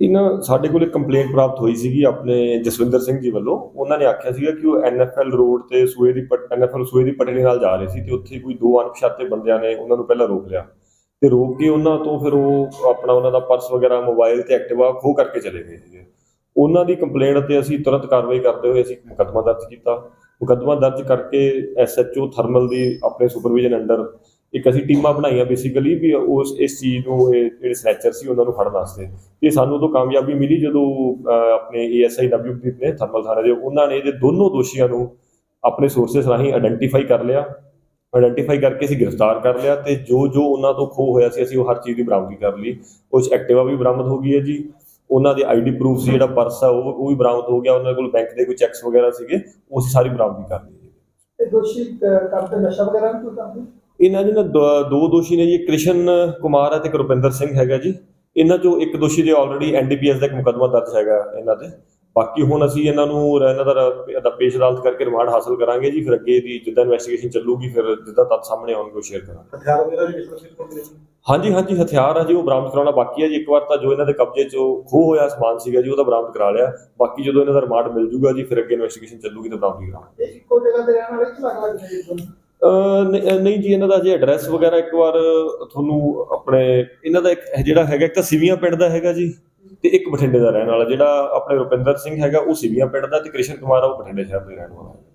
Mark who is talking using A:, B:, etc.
A: ਇਹਨਾਂ ਸਾਡੇ ਕੋਲ ਇੱਕ ਕੰਪਲੇਂਟ ਪ੍ਰਾਪਤ ਹੋਈ ਸੀਗੀ ਆਪਣੇ ਜਸਵਿੰਦਰ ਸਿੰਘ ਜੀ ਵੱਲੋਂ। ਉਹਨਾਂ ਨੇ ਆਖਿਆ ਸੀਗਾ ਕਿ ਉਹ ਐਨਐਫਐਲ ਰੋਡ ਤੇ ਸੂਏ ਦੀ ਐਨਐਫਐਲ ਸੂਏ ਦੀ ਪਟੜੀ ਨਾਲ ਜਾ ਰਹੇ ਸੀ ਤੇ ਉੱਥੇ ਕੋਈ ਦੋ ਅਣਪਛਾਤੇ ਬੰਦਿਆਂ ਨੇ ਉਹਨਾਂ ਨੂੰ ਪਹਿਲਾਂ ਰੋਕ ਲਿਆ। ਤੇ ਰੋਕ ਕੇ ਉਹਨਾਂ ਤੋਂ ਫਿਰ ਉਹ ਆਪਣਾ ਉਹਨਾਂ ਦਾ ਪਰਸ ਵਗੈਰਾ ਮੋਬਾਈਲ ਤੇ ਐਕਟਿਵਾ ਖੋਹ ਕਰਕੇ ਚਲੇ ਗਏ ਸੀਗੇ। ਉਹਨਾਂ ਦੀ ਕੰਪਲੇਂਟ ਤੇ ਅਸੀਂ ਤੁਰੰਤ ਕਾਰਵਾਈ ਕਰਦੇ ਹੋਏ ਅਸੀਂ ਮੁਕੱਦਮਾ ਦਰਜ ਕੀਤਾ। ਮੁਕੱਦਮਾ ਦਰਜ ਕਰਕੇ ਐਸਐਚਓ ਥਰਮਲ ਦੀ ਆਪਣੇ ਸੁਪਰਵਿਜ਼ਨ ਅੰਡਰ ਇੱਕ ਅਸੀਂ ਟੀਮਾਂ ਬਣਾਈਆਂ ਬੇਸਿਕਲੀ ਵੀ ਉਸ ਇਸ ਚੀਜ਼ ਨੂੰ ਇਹ ਜਿਹੜੇ ਸਨੈਚਰ ਸੀ ਉਹਨਾਂ ਨੂੰ ਫੜਨ ਵਾਸਤੇ। ਤੇ ਸਾਨੂੰ ਤੋਂ ਕਾਮਯਾਬੀ ਮਿਲੀ ਜਦੋਂ ਅਹ, ਆਪਣੇ ਏਐਸਆਈ ਡਬਲਯੂਪੀ ਨੇ ਥਰਮਲ ਥਾਣੇ ਦੇ ਉਹਨਾਂ ਨੇ ਇਹਦੇ ਦੋਨੋਂ ਦੋਸ਼ੀਆਂ ਨੂੰ ਆਪਣੇ ਸੋਰਸਸ ਰਾਹੀਂ ਆਇਡੈਂਟੀਫਾਈ ਕਰ ਲਿਆ। ਆਇਡੈਂਟੀਫਾਈ ਕਰਕੇ ਅਸੀਂ ਗ੍ਰਿਫਤਾਰ ਕਰ ਲਿਆ ਤੇ ਜੋ ਜੋ ਉਹਨਾਂ ਤੋਂ ਖੋਹ ਹੋਇਆ ਸੀ ਅਸੀਂ ਉਹ ਹਰ ਚੀਜ਼ ਦੀ ਬਰਾਮਦਗੀ ਕਰ ਲਈ। ਉਸ ਐਕਟਿਵਾ ਵੀ ਬਰਾਮਦ ਹੋ ਗਈ ਹੈ ਜੀ। ਉਹਨਾਂ ਦੇ ਆਈਡੀ ਪ੍ਰੂਫ ਸੀ ਜਿਹੜਾ ਪਰਸ ਆ ਉਹ ਉਹ ਵੀ ਬਰਾਮਦ ਹੋ ਗਿਆ। ਉਹਨਾਂ ਕੋਲ ਬੈਂਕ ਦੇ ਕੋਈ ਚੈੱਕਸ ਵਗੈਰਾ ਸੀਗੇ ਉਹ ਅਸੀਂ ਸਾਰੀ ਬਰਾਮਦਗੀ ਕਰ ਲਈ
B: ਤੇ ਦੋਸ਼ੀ ਕਰਦੇ ਨਸ਼ਾ ਵਗੈਰਾ ਵੀ ਕੋਈ ਕਰਦੇ?
A: ਇਹਨਾਂ ਦੇ ਨਾ ਦੋ- ਦੋਸ਼ੀ ਨੇ ਜੀ ਕ੍ਰਿਸ਼ਨ ਕੁਮਾਰ ਹੈ ਤੇ ਇੱਕ ਰੁਪਿੰਦਰ ਸਿੰਘ ਹੈਗਾ ਜੀ। ਇਹਨਾਂ ਚੋਂ ਇੱਕ ਦੋਸ਼ੀ ਦੇ ਆਲਰੇਡੀ ਐਨਡੀਪੀਐਸ ਦਾ ਇੱਕ ਮੁਕੱਦਮਾ ਦਰਜ ਹੈਗਾ ਇਹਨਾਂ ਤੇ। ਬਾਕੀ ਹੁਣ ਅਸੀਂ ਇਹਨਾਂ ਨੂੰ ਇਹਨਾਂ ਦਾ ਦਾ ਪੇਸ਼ ਅਦਾਲਤ ਕਰਕੇ ਰਿਮਾਂਡ ਹਾਸਲ ਕਰਾਂਗੇ ਜੀ ਫਿਰ ਅੱਗੇ ਦੀ ਜਿੱਦਾਂ ਇਨਵੈਸਟੀਗੇਸ਼ਨ ਚੱਲੂਗੀ ਫਿਰ ਜਿੱਦਾਂ ਤੱਥ ਸਾਹਮਣੇ ਆਉਣਗੇ ਉਹ ਸ਼ੇਅਰ ਕਰਾਂਗੇ।
B: ਹਥਿਆਰ ਵਗੈਰਾ ਵੀ ਕਿਸ
A: ਹਾਂਜੀ ਹਾਂਜੀ ਹਥਿਆਰ ਆ ਜੀ ਉਹ ਬਰਾਮਦ ਕਰਾਉਣਾ ਬਾਕੀ ਹੈ ਜੀ। ਇੱਕ ਵਾਰ ਤਾਂ ਜੋ ਇਹਨਾਂ ਦੇ ਕਬਜ਼ੇ 'ਚੋਂ ਖੋਹ ਹੋਇਆ ਸਮਾਨ ਸੀਗਾ ਜੀ ਉਹਦਾ ਬਰਾਮਦ ਕਰਾ ਲਿਆ। ਬਾਕੀ ਜਦੋਂ ਇਹਨਾਂ ਦਾ ਰਿਮਾਂਡ ਮਿਲ ਜੂਗਾ ਜੀ ਫਿਰ ਅੱਗੇ ਇਨਵੈਸਟੀਗੇਸ਼ਨ ਚੱਲੂਗੀ ਤਾਂ ਬਰਾਮਦ ਕਰਾਂਗੇ।
B: ਇੱਕੋ ਜਗ੍ਹਾ ਤੇ ਰਹਿਣ ਵਾਲੇ ਕਿ
A: ਨਹੀਂ ਅਹ ਨਹੀਂ ਜੀ ਇਹਨਾਂ ਦਾ ਜੇ ਐਡਰੈਸ ਵਗੈਰਾ ਇੱਕ ਵਾਰ ਤੁਹਾਨੂੰ ਆਪਣੇ ਇਹਨਾਂ ਦਾ ਇੱਕ ਜਿਹੜਾ ਹੈਗਾ ਇੱਕ ਤਾਂ ਸਿਵੀਆਂ ਪਿੰਡ ਦਾ ਹੈਗਾ ਜੀ। ਤੇ ਇੱਕ ਬਠਿੰਡੇ ਦਾ ਰਹਿਣ ਵਾਲਾ ਜਿਹੜਾ ਆਪਣੇ ਰੁਪਿੰਦਰ ਸਿੰਘ ਹੈਗਾ, ਉਹ ਸਿਵੀਆਂ ਪਿੰਡ ਦਾ ਤੇ ਕ੍ਰਿਸ਼ਨ ਕੁਮਾਰ ਆ, ਉਹ ਬਠਿੰਡੇ ਸ਼ਹਿਰ ਦੇ ਰਹਿਣ ਵਾਲਾ ਹੈ।